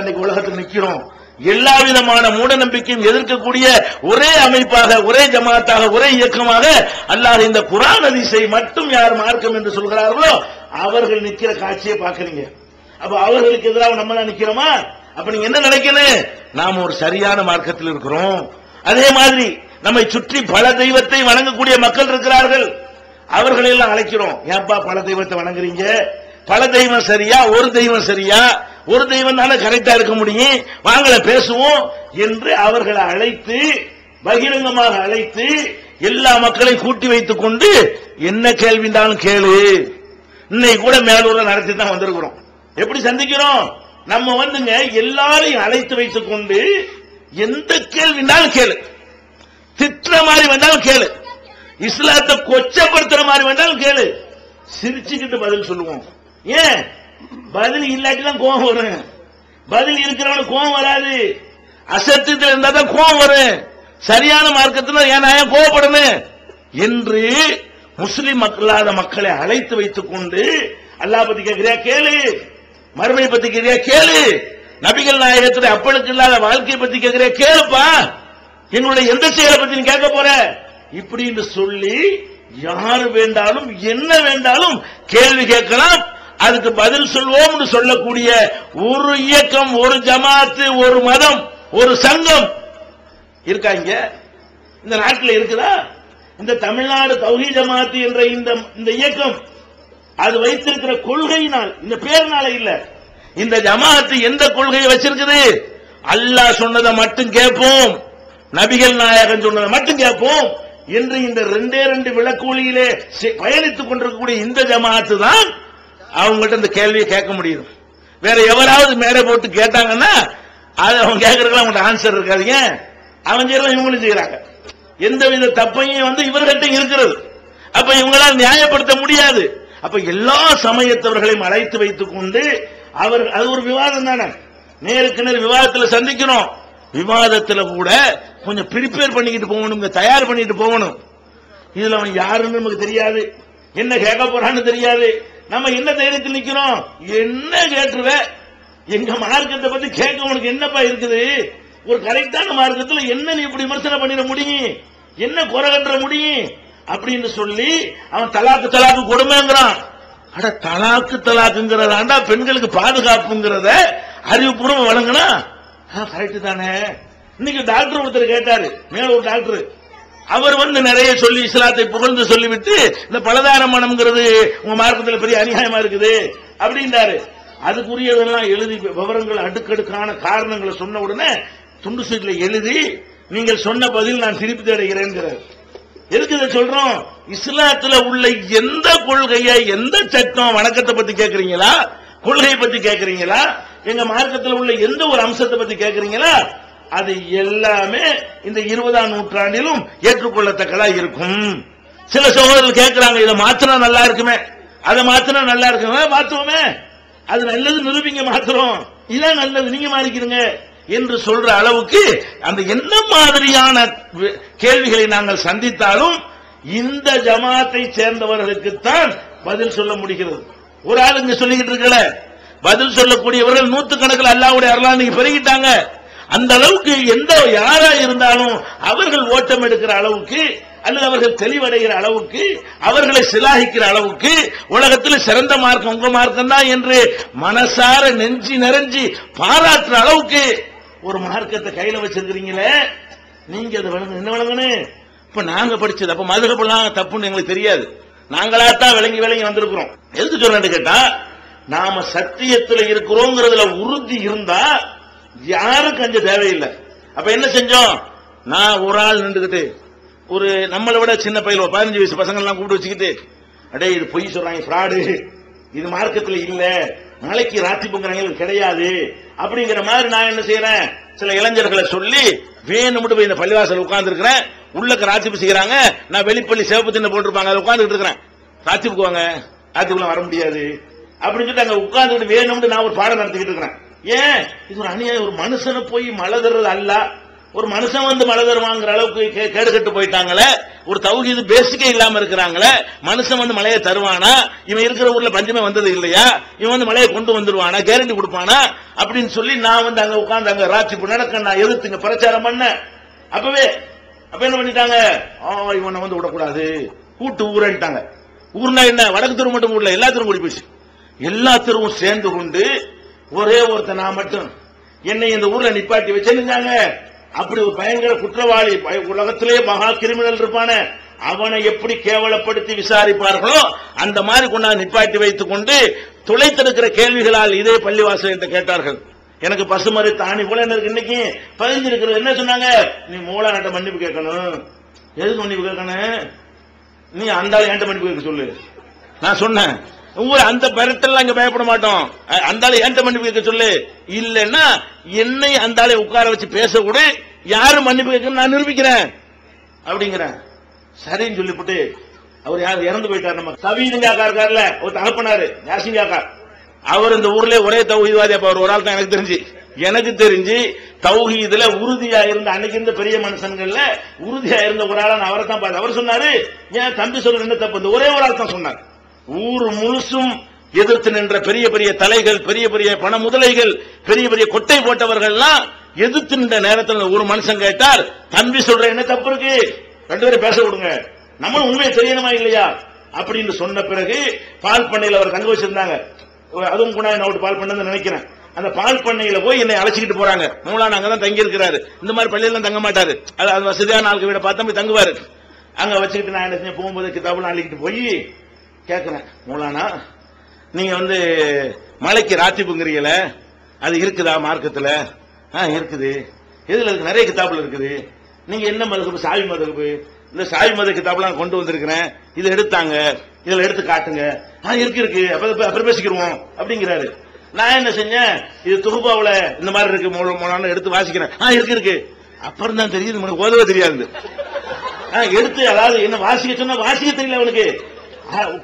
இன்னைக்கு உலகத்தில் நிக்கிறோம் எல்லா விதமான மூட நம்பிக்கையும் எதிர்க்கக்கூடிய ஒரே அமைப்பாக ஒரே ஜமாத்தாக ஒரே இயக்கமாக அல்லாத இந்த குரான் அதிசை மட்டும் யார் மார்க்கம் என்று சொல்கிறார்களோ அவர்கள் நிக்கிற காட்சியை பாக்குறீங்க அப்ப அவர்களுக்கு எதிராக நம்ம தான் நிக்கிறோமா அப்ப நீங்க என்ன நினைக்கணும்? நாம் ஒரு சரியான மார்க்கத்தில் இருக்கிறோம். அதே மாதிரி நம்மை சுற்றி பல தெய்வத்தை வணங்கக்கூடிய மக்கள் இருக்கிறார்கள். அவர்களெல்லாம் அழைக்கிறோம். ஏன்பா பல தெய்வத்தை வணங்குறீங்க? பல தெய்வம் சரியா? ஒரு தெய்வம் சரியா? ஒரு தெய்வம் தானே கரெக்டா இருக்க முடியும்? வாங்கல பேசுவோம் என்று அவர்களை அழைத்து பகிரங்கமாக அழைத்து எல்லா மக்களையும் கூட்டி வைத்துக் கொண்டு என்ன கேள்விண்டாலும் கேளு. இன்னைக்கு கூட மேலூர்ல நடத்தி தான் வந்திருக்கிறோம். எப்படி சந்திக்கிறோம்? நம்ம வந்துங்க எல்லாரையும் அழைத்து வைத்துக் கொண்டு எந்த கேள்வினாலும் கேளு. திட்டுற மாதிரி வந்தாலும் கேளு. இஸ்லாத்தை கொச்சப்படுத்துற மாதிரி வந்தாலும் கேளு. சிரிச்சுக்கிட்டு பதில் சொல்லுவோம். ஏன்? பதில் இல்லாட்டிதான் கோபம் கோவம் வரும். பதில் இருக்கிறவனுக்கு கோவம் வராது. அசத்தியத்தில் இருந்தா தான் கோவம் வரும். சரியான மார்க்கத்தில் ஏன் நான் ஏன் கோபப்படணும் என்று முஸ்லிம் மக்களாத மக்களை அழைத்து வைத்துக் கொண்டு அல்லாஹ் பத்தி கேட்கிறியா? கேளு. மறுமை பத்தி கேட்கிறியா? கேளு. நபிகள் நாயகத்துல அப்பளுக்கு இல்லாத வாழ்க்கையை பத்தி கேட்கிறியா? கேளுப்பா. என்னுடைய எந்த செயலை பத்தி கேட்க போற? இப்படின்னு சொல்லி யார் வேண்டாலும் என்ன வேண்டாலும் கேள்வி கேட்கலாம். அதுக்கு பதில் சொல்வோம்னு சொல்லக்கூடிய ஒரு இயக்கம் ஒரு ஜமாத்து ஒரு மதம் ஒரு சங்கம் இருக்காங்க இந்த நாட்டில் இருக்குதா? இந்த தமிழ்நாடு தௌஹி ஜமாத்து என்ற இந்த இந்த இயக்கம் அது வைத்திருக்கிற கொள்கையினால் இந்த பேர்னால இல்ல. இந்த ஜமாத்து எந்த கொள்கையை வச்சிருக்குது? அல்லாஹ் சொன்னதை மட்டும் கேட்போம். நபிகள் நாயகன் சொன்னதை மட்டும் கேட்போம். என்று இந்த ரெண்டே ரெண்டு விளக்கூலியிலே பயணித்துக் கொண்டிருக்கக்கூடிய இந்த ஜமாத்து தான் அவங்கள்ட்ட இந்த கேள்வியை கேட்க முடியும் வேற எவராவது மேடை போட்டு கேட்டாங்கன்னா அது அவங்க கேட்கறதுக்கு அவங்கள்ட்ட ஆன்சர் இருக்காதுங்க அவன் செய்யறத இவங்களும் செய்யறாங்க. எந்த வித தப்பையும் வந்து இவர்கிட்ட இருக்கிறது. அப்ப இவங்களால் நியாயப்படுத்த முடியாது. அப்ப எல்லா சமயத்தவர்களையும் அழைத்து வைத்துக் கொண்டு அவர் அது ஒரு விவாதம் தானே. நேருக்கு நேர் விவாதத்தில் சந்திக்கணும் விவாதத்தில் கூட கொஞ்சம் ப்ரிப்பேர் பண்ணிக்கிட்டு போகணும் தயார் பண்ணிட்டு போகணும். இதுல அவன் யாருன்னு நமக்கு தெரியாது. என்ன கேட்க போறான்னு தெரியாது. நம்ம என்ன தைரியத்தில் நிக்கிறோம்? என்ன கேட்டுருவ? எங்க மார்க்கத்தை பத்தி கேட்க உனக்கு என்னப்பா இருக்குது? ஒரு கரெக்டான மார்க்கத்துல என்ன நீ இப்படி விமர்சனம் பண்ணிட முடியும்? என்ன குறை கட்டுற முடியும்? அப்படின்னு சொல்லி அவன் தலாக்கு தலாக்கு கொடுமைங்கிறான். அட தலாக்கு தலாக்குங்கிறதாண்டா பெண்களுக்கு பாதுகாப்புங்கிறத அறிவுபூர்வம் வழங்கினா? கரெக்ட் தானே. இன்னைக்கு டாக்டர் ஒருத்தர் கேட்டாரு. மேல ஒரு டாக்டர் அவர் வந்து நிறைய சொல்லி இஸ்லாத்தை புகழ்ந்து சொல்லிவிட்டு இந்த பலதார மனம்ங்கிறது உங்க மார்க்கத்தில் பெரிய அநியாயமா இருக்குது அப்படின்றாரு. அதுக்குரியதெல்லாம் எழுதி விவரங்கள் அடுக்கடுக்கான காரணங்களை சொன்ன உடனே துண்டு சீட்டில் எழுதி நீங்கள் சொன்ன பதில் நான் திருப்பி தேடுகிறேன் எதுக்கு இதை சொல்றோம்? இஸ்லாத்துல உள்ள எந்த கொள்கையை எந்த சட்டம் வணக்கத்தை பத்தி கேட்கறீங்களா கொள்கையை பத்தி கேட்கறீங்களா எங்க மார்க்கத்தில் உள்ள எந்த ஒரு அம்சத்தை பத்தி கேட்கறீங்களா அது எல்லாமே இந்த இருபதாம் நூற்றாண்டிலும் ஏற்றுக்கொள்ளத்தக்கதா இருக்கும். சில சகோதரர்கள் கேட்கிறாங்க இதை மாத்தினா நல்லா இருக்குமே. அதை மாத்தினா நல்லா இருக்குமே. மாத்துவோமே. அது நல்லது நிரூபிங்க மாத்திரம் இதான் நல்லது நீங்க மாறிக்கிறீங்க என்று சொல்ற அளவுக்கு அந்த என்ன மாதிரியான கேள்விகளை நாங்கள் சந்தித்தாலும் இந்த ஜமாத்தை சேர்ந்தவர்களுக்குத்தான் பதில் சொல்ல முடிகிறது. ஒரு ஆள் இங்க சொல்லிக்கிட்டு இருக்கல பதில் சொல்லக்கூடியவர்கள் நூத்துக்கணக்கில் அல்லாவுடைய அருளா பெருகிட்டாங்க. அந்த அளவுக்கு எந்த யாரா இருந்தாலும் அவர்கள் ஓட்டம் எடுக்கிற அளவுக்கு அல்லது அவர்கள் தெளிவடைகிற அளவுக்கு அவர்களை சிலாகிக்கிற அளவுக்கு உலகத்தில் சிறந்த மார்க்கம் உங்க மார்க்கம் தான் என்று மனசார நெஞ்சி நிறைஞ்சி பாராட்டுற அளவுக்கு ஒரு மார்க்கத்தை கையில வச்சிருக்கிறீங்களே நீங்க அதை விளங்க என்ன வழங்கணும்? இப்ப நாங்க படிச்சது அப்ப மதுகப்பெல்லாம் தப்புன்னு எங்களுக்கு தெரியாது. நாங்களாத்தான் விளங்கி விளங்கி வந்திருக்கிறோம். எதுக்கு சொல்றேன்னு கேட்டா நாம சத்தியத்துல இருக்கிறோங்கிறதுல உறுதி இருந்தா யாருக்கும் அஞ்ச தேவையில்லை. அப்ப என்ன செஞ்சோம்? நான் ஒரு ஆள் நின்றுக்கிட்டு ஒரு நம்மளை விட சின்ன பயில ஒரு பதினஞ்சு வயசு பசங்க எல்லாம் கூப்பிட்டு வச்சுக்கிட்டு அடே இது பொய் சொல்றாங்க ஃப்ராடு இது மார்க்கத்தில் இல்ல. நாளைக்கு ராத்தி இது கிடையாது. அப்படிங்கிற மாதிரி நான் என்ன செய்யறேன் சில இளைஞர்களை சொல்லி வேணும்னு போய் இந்த பள்ளிவாசல் உட்கார்ந்து இருக்கிறேன் உள்ளக்கு ராத்திப்பு செய்யறாங்க நான் வெளிப்பள்ளி சிவப்பு தின்ன போட்டிருப்பாங்க அதை உட்காந்துட்டு இருக்கிறேன். ராத்திப்புக்கு வாங்க ராத்திப்புக்குள்ள வர முடியாது. அப்படின்னு சொல்லிட்டு அங்க உட்காந்துட்டு வேணும்னு நான் ஒரு பாடம் நடத்திக்கிட்டு இருக்கிறேன். ஏன்? இது ஒரு அநியாயம். ஒரு மனுஷனை போய் மழை தர்றது அல்ல. ஒரு மனுஷன் வந்து மழை தருவாங்கிற அளவுக்கு கே- கேடு கட்டு போயிட்டாங்களே. ஒரு தௌஹீது பேசிக்கே இல்லாம இருக்கிறாங்களே. மனுஷன் வந்து மழையை தருவானா? இவன் இருக்கிற ஊர்ல பஞ்சமே வந்தது இல்லையா? இவன் வந்து மழையை கொண்டு வந்துருவானா? கேரண்டி கொடுப்பானா? அப்படின்னு சொல்லி நான் வந்து அங்க உட்காந்து அங்க ராட்சி நடக்க நான் எதிர்த்துங்க பிரச்சாரம் பண்ண அப்பவே அப்ப என்ன பண்ணிட்டாங்க? ஆ இவனை வந்து விடக்கூடாது. கூட்டு ஊரன்ட்டாங்க ஊர்னா என்ன? வடக்கு தெரு மட்டும் ஊர்ல. எல்லா தெருவும் ஓடி போயிடுச்சு. எல்லா தெருவும் சேர்ந்து கொண்டு ஒரே ஒருத்தன் நான் மட்டும். என்னை இந்த ஊர்ல நிப்பாட்டி வச்சிருந்தாங்க. அப்படி ஒரு பயங்கர குற்றவாளி பய- உலகத்திலே மகா கிரிமினல் இருப்பான. அவனை எப்படி கேவலப்படுத்தி விசாரிப்பார்களோ அந்த மாதிரி கொண்டாந்து நிப்பாட்டி வைத்துக் கொண்டு துளைத்திருக்கிற கேள்விகளால் இதே பள்ளிவாசல் என்று கேட்டார்கள். எனக்கு பசுமறை தாணி போல எனக்கு இன்னைக்கு? பதிஞ்சிருக்கிறது என்ன சொன்னாங்க? நீ மூலா நாட்ட மன்னிப்பு கேட்கணும். எதுக்கு மன்னிப்பு கேட்கணும்? நீ அந்த என்கிட்ட மன்னிப்பு கேட்க சொல்லு. நான் சொன்னேன். ஊர் அந்த பரத்தெல்லாம் இங்க பயப்பட மாட்டோம். அந்த ஆளு என்கிட்ட மன்னிப்பு கேட்க சொல்லு? இல்லைன்னா என்னை அந்த ஆளை உட்கார வச்சு பேச கூட யாரு மன்னிப்பு கேட்கணும் நான் நிரூபிக்கிறேன். அப்படிங்கிறேன். சரின்னு சொல்லிவிட்டு அவர் யார் இறந்து போயிட்டார் நம்ம. கவிதங்காக்கா இருக்கார்ல ஒரு தகப்பனாரு யாசிங்காக்கா அவர் இந்த ஊர்ல ஒரே தௌஹீத்வாதி அப்ப அவர் ஒரு ஆள் தான் எனக்கு தெரிஞ்சு. எனக்கு தெரிஞ்சு தௌஹீதுல உறுதியா இருந்த அன்னைக்கு இருந்த பெரிய மனுஷன்கள்ல உறுதியா இருந்த ஒரு ஆளா நான் அவரை தான் பார்த்தேன். அவர் சொன்னாரு ஏன் தம்பி சொல்ற என்ன தப்பு இந்த ஒரே ஒரு ஆள் தான் சொன்னார். ஊர் முழுசும் எதிர்த்து நின்ற பெரிய பெரிய தலைகள் பெரிய பெரிய பண முதலைகள் பெரிய பெரிய கொட்டை போட்டவர்கள்லாம் எதிர்த்து நின்ற நேரத்தில் ஒரு மனுஷன் கேட்டார் தம்பி சொல்ற என்ன தப்பு இருக்கு? ரெண்டு பேரும் பேச விடுங்க. நம்ம உண்மையை தெரியணுமா இல்லையா? அப்படின்னு சொன்ன பிறகு பால் பண்ணையில் அவர் தங்க வச்சிருந்தாங்க. அதுவும் கூட நான் பால் பண்ணு நினைக்கிறேன். அந்த பால் பண்ணையில போய் என்னை அழைச்சிக்கிட்டு போறாங்க. மூலான அங்கதான் தங்கி இருக்கிறாரு இந்த மாதிரி பள்ளியெல்லாம் தங்க மாட்டாரு. அது அது வசதியான ஆளுக்கு வீட பார்த்தா போய் தங்குவாரு. அங்க வச்சுக்கிட்டு நான் என்ன செஞ்சேன்? போகும்போது கிதாபுலாம் அள்ளிக்கிட்டு போய் கேட்கிறேன் மூலானா நீங்க வந்து மலைக்கு ராத்திப்புங்கிறீங்கள அது இருக்குதா மார்க்கத்தில்? ஆ இருக்குது. இதில் இருக்கு? நிறைய கிதாபில் இருக்குது. நீங்க என்ன மதகுப்பு சாவி மதகுப்பு இந்த சாவி மத கிதாபெல்லாம் கொண்டு வந்திருக்கிறேன். இதை எடுத்தாங்க. இதில் எடுத்து காட்டுங்க. ஆ இருக்கு இருக்கு. அப்புறம் பேசிக்கிருவோம் அப்படிங்கிறாரு. நான் என்ன செஞ்சேன்? இது தொகுப்பாவில் இந்த மாதிரி இருக்கு மூல மூலான்னு எடுத்து வாசிக்கிறேன். ஆ இருக்கு இருக்கு. அப்புறம் தான் தெரியுது உனக்கு ஓதவே தெரியாது. ஆ, எடுத்து அதாவது என்ன வாசிக்க சொன்னா வாசிக்க தெரியல அவனுக்கு.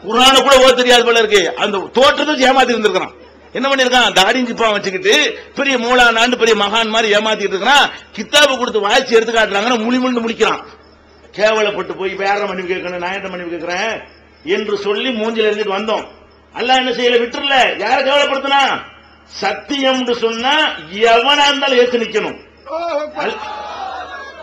குரான கூட ஓத தெரியாது போல இருக்கு. அந்த தோற்றத்தை ஏமாத்தி இருந்திருக்கான் என்ன பண்ணிருக்கான்? தாடி ஜிப்பா வச்சுக்கிட்டு பெரிய மூலானாண்டு பெரிய மகான் மாதிரி ஏமாத்திட்டு இருக்கிறான். கித்தாபு கொடுத்து வாசிச்சு எடுத்து காட்டுறாங்கன்னா முழி முள்ளு முடிக்கிறான். கேவலப்பட்டு போய் வேற மன்னிப்பு கேட்கணும்? நான் என்ன மன்னிப்பு கேட்கிறேன்? என்று சொல்லி மூஞ்சில இருந்துட்டு வந்தோம். அல்லாஹ் என்ன செய்யல? விட்டுறல. யார கேவலப்படுத்தினா? சத்தியம் சொன்னா எவனா இருந்தாலும் ஏத்து நிக்கணும்.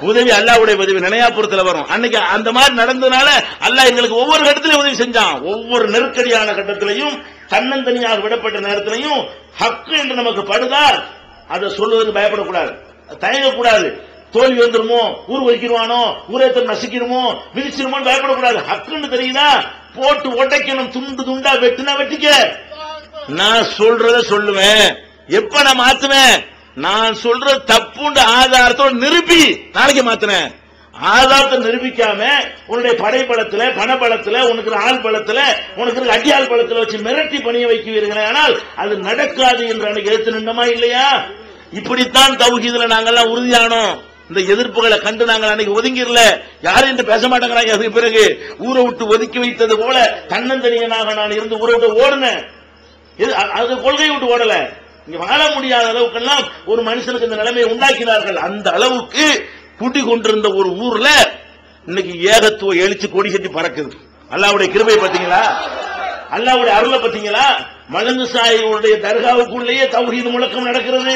உதவி அல்லாவுடைய உதவி நினையாபுரத்துல வரும். அன்னைக்கு அந்த மாதிரி நடந்ததுனால அல்லாஹ் எங்களுக்கு ஒவ்வொரு கட்டத்திலையும் உதவி செஞ்சான். ஒவ்வொரு நெருக்கடியான கட்டத்திலையும் தன்னந்தனியாக விடப்பட்ட நேரத்திலையும் ஹக்கு என்று நமக்கு படுதால் அதை சொல்வதற்கு பயப்படக்கூடாது. தயங்கக்கூடாது. தோல்வி வந்துருமோ? ஊர் வைக்கிருவானோ ஊரேத்தம் நசுக்கிடுமோ? விதிச்சிருமோ பயப்படக்கூடாது. ஹக்குன்னு தெரியுதா? போட்டு உடைக்கணும் துண்டு துண்டா வெட்டுனா வெட்டிக்க. நான் சொல்றத சொல்லுவேன். எப்ப நான் மாத்துவேன்? நான் சொல்ற தப்புண்டு ஆதாரத்தோட நிரூபி. நாளைக்கு மாத்தினேன். ஆதாரத்தை நிரூபிக்காம உன்னுடைய படைப்படத்துல பணபலத்துல உனக்கு ஆள் பலத்துல உனக்கு அடியாள் பலத்துல வச்சு மிரட்டி பணிய வைக்குவீர்கள் ஆனால் அது நடக்காது என்று அன்னைக்கு எடுத்து நின்றமா இல்லையா? இப்படித்தான் தௌஹீதுல நாங்கெல்லாம் உறுதியானோம். இந்த எதிர்ப்புகளை கண்டு நாங்கள் அன்னைக்கு ஒதுங்கிடல. யாரும் என்று பேச மாட்டேங்கிறாங்க. அதுக்கு பிறகு ஊரை விட்டு ஒதுக்கி வைத்தது போல தன்னந்தனியனாக நான் இருந்து ஊரை விட்டு ஓடுனேன். இது அது கொள்கை விட்டு ஓடல. இங்க வாழ முடியாத அளவுக்கெல்லாம் ஒரு மனுஷனுக்கு இந்த நிலைமையை உண்டாக்கினார்கள். அந்த அளவுக்கு குடி கொண்டிருந்த ஒரு ஊர்ல இன்னைக்கு ஏகத்துவ எழுச்சி கொடி கட்டி பறக்குது. அல்லாவுடைய கிருபை பாத்தீங்களா அல்லாவுடைய அருளை பாத்தீங்களா மலங்கு சாயியுடைய தர்காவுக்குள்ளேயே தௌஹீது முழக்கம் நடக்கிறது.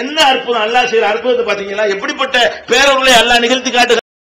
என்ன அற்புதம்? அல்லாஹ் செய்யற அற்புதத்தை பாத்தீங்களா எப்படிப்பட்ட பேரவர்களை அல்லாஹ் நிகழ்த்தி காட்டு